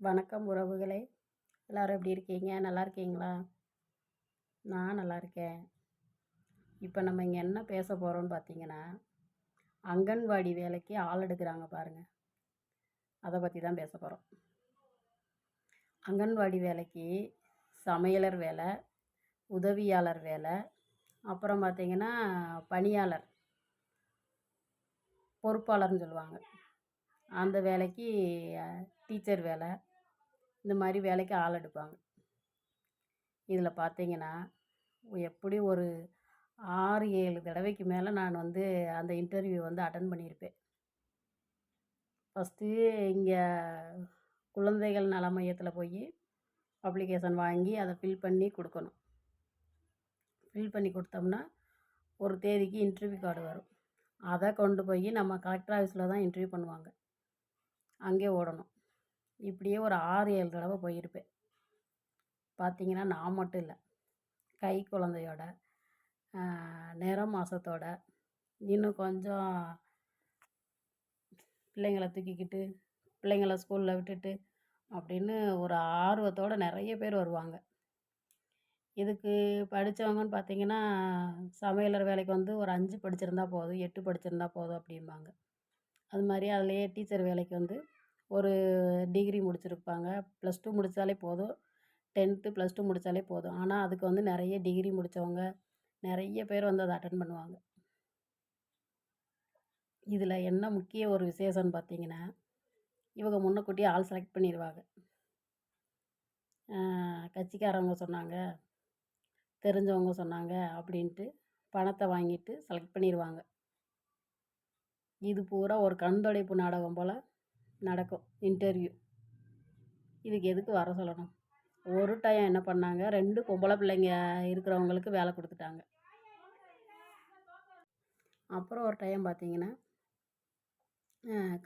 வணக்கம் உறவுகளே. எல்லோரும் எப்படி இருக்கீங்க? நல்லா இருக்கீங்களா? நான் நல்லா இருக்கேன். இப்போ நம்ம இங்கே என்ன பேச போகிறோம்னு பார்த்தீங்கன்னா அங்கன்வாடி வேலைக்கு ஆள் எடுக்கிறாங்க பாருங்கள் அதை பற்றி தான் பேச போகிறோம் அங்கன்வாடி வேலைக்கு சமையலர் வேலை உதவியாளர் வேலை அப்புறம் பார்த்திங்கன்னா பணியாளர் பொறுப்பாளர்னு சொல்லுவாங்க. அந்த வேலைக்கு டீச்சர் வேலை இந்த மாதிரி வேலைக்கு ஆள் எடுப்பாங்க. இதில் பார்த்தீங்கன்னா எப்படி ஒரு ஆறு ஏழு தடவைக்கு மேலே நான் வந்து அந்த இன்டர்வியூ வந்து அட்டன் பண்ணியிருப்பேன் ஃபஸ்ட்டு இங்கே குழந்தைகள் நல மையத்தில் போய் அப்ளிகேஷன் வாங்கி அதை ஃபில் பண்ணி கொடுக்கணும். ஃபில் பண்ணி கொடுத்தோம்னா ஒரு தேதிக்கு இன்டர்வியூ கார்டு வரும். அதை கொண்டு போய் நம்ம கலெக்டர் ஆஃபீஸில் தான் இன்டர்வியூ பண்ணுவாங்க. அங்கே ஓடணும். இப்படியே ஒரு ஆறு ஏழு தடவை போயிருப்பேன். பார்த்தீங்கன்னா நான் மட்டும் இல்லை. கை குழந்தையோட நிற மாதத்தோட இன்னும் கொஞ்சம் பிள்ளைங்களை தூக்கிக்கிட்டு பிள்ளைங்கள ஸ்கூலில் விட்டுட்டு அப்படின்னு ஒரு ஆர்வத்தோடு நிறைய பேர் வருவாங்க. இதுக்கு படித்தவங்கன்னு பார்த்தீங்கன்னா சமையலர் வேலைக்கு வந்து ஒரு அஞ்சு படிச்சிருந்தா போதும் எட்டு படிச்சிருந்தா போதும் அப்படிம்பாங்க. அது மாதிரி அதுலேயே டீச்சர் வேலைக்கு வந்து ஒரு டிகிரி முடிச்சிருப்பாங்க. ப்ளஸ் டூ முடித்தாலே போதும். டென்த்து ப்ளஸ் டூ முடித்தாலே போதும். ஆனால் அதுக்கு வந்து நிறைய டிகிரி முடித்தவங்க நிறைய பேர் வந்து அதை அட்டன் பண்ணுவாங்க. இதில் என்ன முக்கிய ஒரு விசேஷம்னு பார்த்தீங்கன்னா இவங்க முன்னக்கூட்டியே ஆள் செலக்ட் பண்ணிடுவாங்க கட்சிக்காரவங்க சொன்னாங்க தெரிஞ்சவங்க சொன்னாங்க அப்படின்ட்டு பணத்தை வாங்கிட்டு செலக்ட் பண்ணிடுவாங்க இது பூரா ஒரு கண்தொடைப்பு நாடகம் போல் நடக்கும். இன்டர்வியூ இதுக்கு எதுக்கு வர சொல்லணும்? ஒரு டைம் என்ன பண்ணாங்க? ரெண்டு பொம்பளை பிள்ளைங்க இருக்கிறவங்களுக்கு வேலை கொடுத்துட்டாங்க. அப்புறம் ஒரு டைம் பார்த்தீங்கன்னா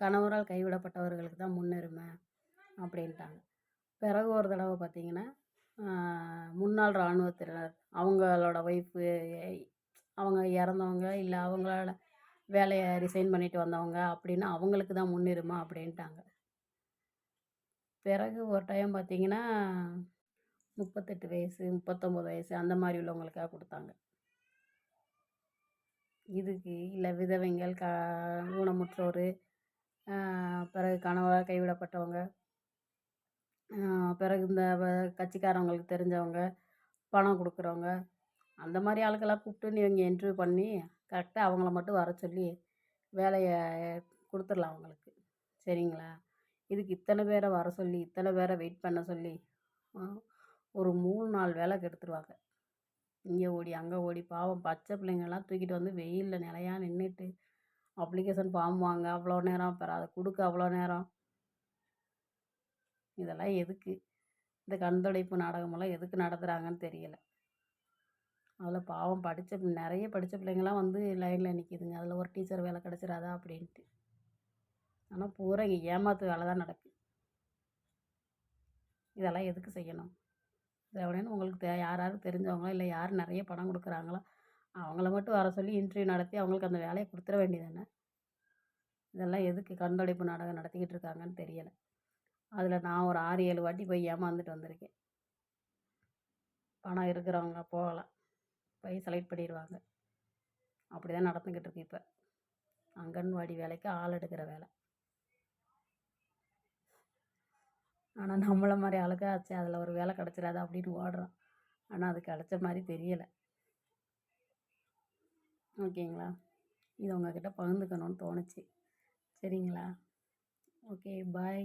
கணவரால் கைவிடப்பட்டவர்களுக்கு தான் முன்னுரிமை அப்படின்ட்டாங்க. பிறகு ஒரு தடவை பார்த்தீங்கன்னா முன்னாள் இராணுவத்தினர் அவங்களோட ஒய்ஃபு அவங்க இறந்தவங்க இல்லை அவங்களால வேலையை ரிசைன் பண்ணிட்டு வந்தவங்க அப்படின்னா அவங்களுக்கு தான் முன்னுரிமை அப்படின்ட்டாங்க. பிறகு ஒரு டைம் பார்த்திங்கன்னா முப்பத்தெட்டு வயசு முப்பத்தொம்போது வயசு அந்த மாதிரி உள்ளவங்களுக்காக கொடுத்தாங்க. இதுக்கு இல்லை விதவைங்கள் க ஊனமுற்றோர் பிறகு கணவரால் கைவிடப்பட்டவங்க பிறகு இந்த கட்சிக்காரவங்களுக்கு தெரிஞ்சவங்க பணம் கொடுக்குறவங்க அந்த மாதிரி ஆளுக்கெல்லாம் கூப்பிட்டு இவங்க இன்டர்வியூ பண்ணி கரெக்டாக அவங்கள மட்டும் வர சொல்லி வேலையை கொடுத்துர்லாம் அவங்களுக்கு. சரிங்களா? இதுக்கு இத்தனை பேரை வர சொல்லி இத்தனை பேரை வெயிட் பண்ண சொல்லி ஒரு மூணு நாலு வேலை கெடுத்துருவாங்க. இங்கே ஓடி அங்கே ஓடி பாவம் பச்சை பிள்ளைங்கள்லாம் தூக்கிட்டு வந்து வெயிலில் நிலையாக நின்றுட்டு அப்ளிகேஷன் ஃபார்ம் வாங்க அவ்வளோ நேரம் அப்புறம் அதை கொடுக்க அவ்வளோ நேரம். இதெல்லாம் எதுக்கு? இந்த கண்துடைப்பு நாடகமெல்லாம் எதுக்கு நடத்துகிறாங்கன்னு தெரியலை. அதில் பாவம் படித்த நிறைய படித்த பிள்ளைங்களாம் வந்து லைனில் நிற்கிதுங்க அதில் ஒரு டீச்சர் வேலை கிடச்சிராதா அப்படின்ட்டு. ஆனால் பூரா இங்கே ஏமாத்து வேலை தான் நடக்குது இதெல்லாம் எதுக்கு செய்யணும்? இது அப்படின்னு உங்களுக்கு தே யாராவது தெரிஞ்சவங்களோ இல்லை யார் நிறைய பணம் கொடுக்குறாங்களோ அவங்கள மட்டும் வர சொல்லி இன்டர்வியூ நடத்தி அவங்களுக்கு அந்த வேலையை கொடுத்துட வேண்டியதானே இதெல்லாம் எதுக்கு கண்தொடைப்பு நாடகம் நடத்திக்கிட்டு இருக்காங்கன்னு தெரியலை. அதில் நான் ஒரு ஆறு ஏழு வாட்டி போய் ஏமாந்துட்டு வந்திருக்கேன். பணம் இருக்கிறவங்க போகலாம். போய் செலக்ட் பண்ணிடுவாங்க அப்படி தான் நடந்துக்கிட்டு இருக்கு இப்போ. அங்கன்வாடி வேலைக்கு ஆள் எடுக்கிற வேலை. ஆனால் நம்மளை மாதிரி அழகாச்சு அதில் ஒரு வேலை கிடச்சிடாதா அப்படின்னு ஓடுறோம். ஆனால் அது கிடச்ச மாதிரி தெரியலை. ஓகேங்களா? இது உங்ககிட்ட பகிர்ந்துக்கணும்னு தோணுச்சு. சரிங்களா? Okay bye